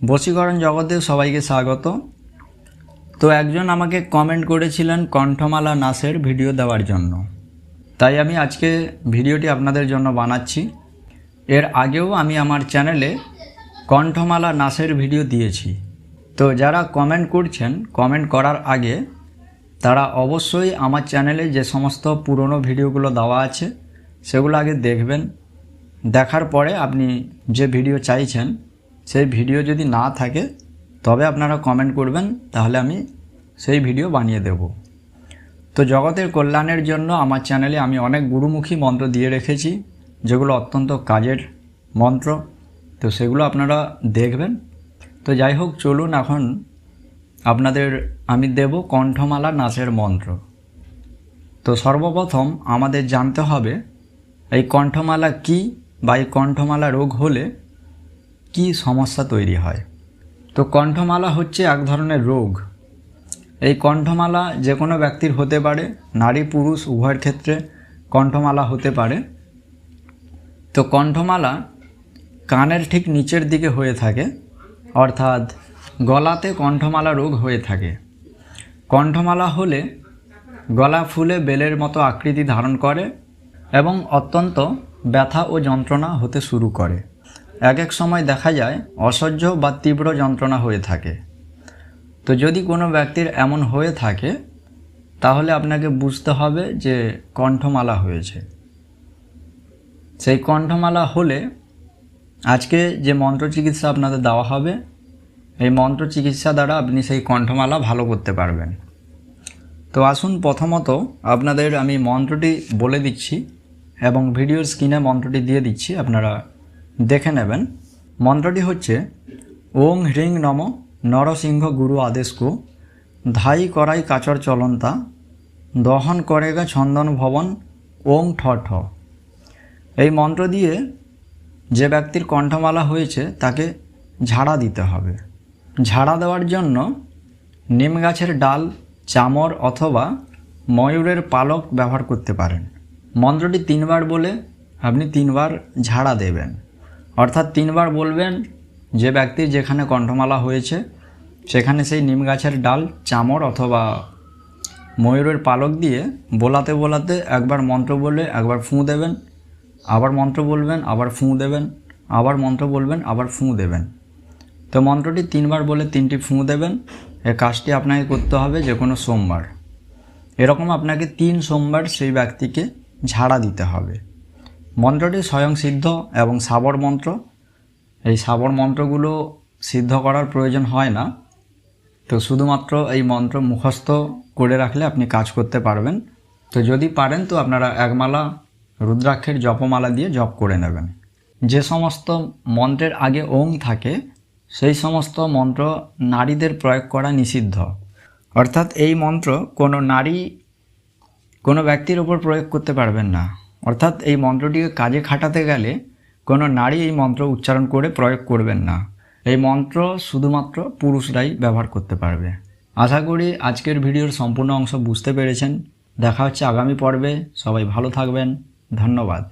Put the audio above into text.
বশীকরণ জগতে সবাইকে স্বাগত। তো একজন আমাকে কমেন্ট করেছিলেন কণ্ঠমালা নাচের ভিডিও দেওয়ার জন্য। তাই আমি আজকে ভিডিওটি আপনাদের জন্য বানাচ্ছি। এর আগেও আমি আমার চ্যানেলে কণ্ঠমালা নাচের ভিডিও দিয়েছি। তো যারা কমেন্ট করছেন কমেন্ট করার আগে তারা অবশ্যই আমার চ্যানেলে যে সমস্ত পুরনো ভিডিওগুলো দেওয়া আছে, সেগুলো আগে দেখবেন। দেখার পরে আপনি যে ভিডিও চাইছেন সেই ভিডিও যদি না থাকে, তবে আপনারা কমেন্ট করবেন, তাহলে আমি সেই ভিডিও বানিয়ে দেব। তো জগতের কল্যাণের জন্য আমার চ্যানেলে আমি অনেক গুরুমুখী মন্ত্র দিয়ে রেখেছি, যেগুলো অত্যন্ত কাজের মন্ত্র। তো সেগুলো আপনারা দেখবেন। তো যাই হোক, চলুন এখন আপনাদের আমি দেব কণ্ঠমালা নাচের মন্ত্র। তো সর্বপ্রথম আমাদের জানতে হবে, এই কণ্ঠমালা কি বা এই কণ্ঠমালা রোগ হলে কি সমস্যা তৈরি হয়? তো কণ্ঠমালা হচ্ছে এক ধরনের রোগ। এই কণ্ঠমালা যে কোনো ব্যক্তির হতে পারে, নারী, পুরুষ, উভয়ের ক্ষেত্রে কণ্ঠমালা হতে পারে। তো কণ্ঠমালা কানের ঠিক নিচের দিকে হয়ে থাকে, অর্থাৎ গলাতে কণ্ঠমালা রোগ হয়ে থাকে। কণ্ঠমালা হলে গলা, ফুলে, বেলের মতো আকৃতি ধারণ করে এবং অত্যন্ত ব্যথা ও যন্ত্রণা হতে শুরু করে। এক এক সময় দেখা যায় অসহ্য বা তীব্র যন্ত্রণা হয়ে থাকে। তো যদি কোনো ব্যক্তির এমন হয়ে থাকে, তাহলে আপনাকে বুঝতে হবে যে কণ্ঠমালা হয়েছে। সেই কণ্ঠমালা হলে আজকে যে মন্ত্র চিকিৎসা আপনাদের দেওয়া হবে, এই মন্ত্র চিকিৎসা দ্বারা আপনি সেই কণ্ঠমালা ভালো করতে পারবেন। তো আসুন প্রথমত আপনাদের আমি মন্ত্রটি বলে দিচ্ছি এবং ভিডিওর স্ক্রিনে মন্ত্রটি দিয়ে দিচ্ছি, আপনারা দেখে নেবেন। মন্ত্রটি হচ্ছে, ওং হ্রিং নম নরসিংহ গুরু আদেশকু, ধাই করাই কাচর চলন্তা, দহন করেগা ছন্দন ভবন, ওং ঠ ঠ এই মন্ত্র দিয়ে যে ব্যক্তির কণ্ঠমালা হয়েছে, তাকে ঝাড়া দিতে হবে। ঝাড়া দেওয়ার জন্য নিম গাছের ডাল, চামর অথবা ময়ূরের পালক ব্যবহার করতে পারেন। মন্ত্রটি তিনবার বলে আপনি তিনবার ঝাড়া দেবেন। অর্থাৎ তিনবার বলবেন যে ব্যক্তির যেখানে কণ্ঠমালা হয়েছে, সেখানে সেই নিম গাছের ডাল চামর অথবা ময়ূরের পালক দিয়ে বোলাতে বোলাতে একবার মন্ত্র বলে একবার ফুঁ দেবেন, আবার মন্ত্র বলবেন, আবার ফুঁ দেবেন, আবার মন্ত্র বলবেন, আবার ফুঁ দেবেন। তো মন্ত্রটি তিনবার বলে তিনটি ফুঁ দেবেন, এ কাজটি আপনাকে করতে হবে যে কোনো সোমবার। এরকম আপনাকে তিন সোমবার সেই ব্যক্তিকে ঝাড়া দিতে হবে। মন্ত্রটি স্বয়ং সিদ্ধ এবং সাবর মন্ত্র। এই সাবর মন্ত্রগুলো সিদ্ধ করার প্রয়োজন হয় না। তো শুধুমাত্র এই মন্ত্র মুখস্থ করে রাখলে আপনি কাজ করতে পারবেন। তো যদি পারেন তো আপনারা একমালা রুদ্রাক্ষের জপমালা দিয়ে জপ করে নেবেন। যে সমস্ত মন্ত্রের আগে ওং থাকে, সেই সমস্ত মন্ত্র নারীদের প্রয়োগ করা নিষিদ্ধ। অর্থাৎ এই মন্ত্র কোনো নারী কোনো ব্যক্তির ওপর প্রয়োগ করতে পারবেন না। অর্থাৎ এই মন্ত্রটিকে কাজে খাটাতে গেলে কোনো নারী এই মন্ত্র উচ্চারণ করে প্রয়োগ করবেন না। এই মন্ত্র শুধুমাত্র পুরুষরাই ব্যবহার করতে পারবে। আশা করি আজকের ভিডিওর সম্পূর্ণ অংশ বুঝতে পেরেছেন। দেখা হচ্ছে আগামী পর্বে। সবাই ভালো থাকবেন। ধন্যবাদ।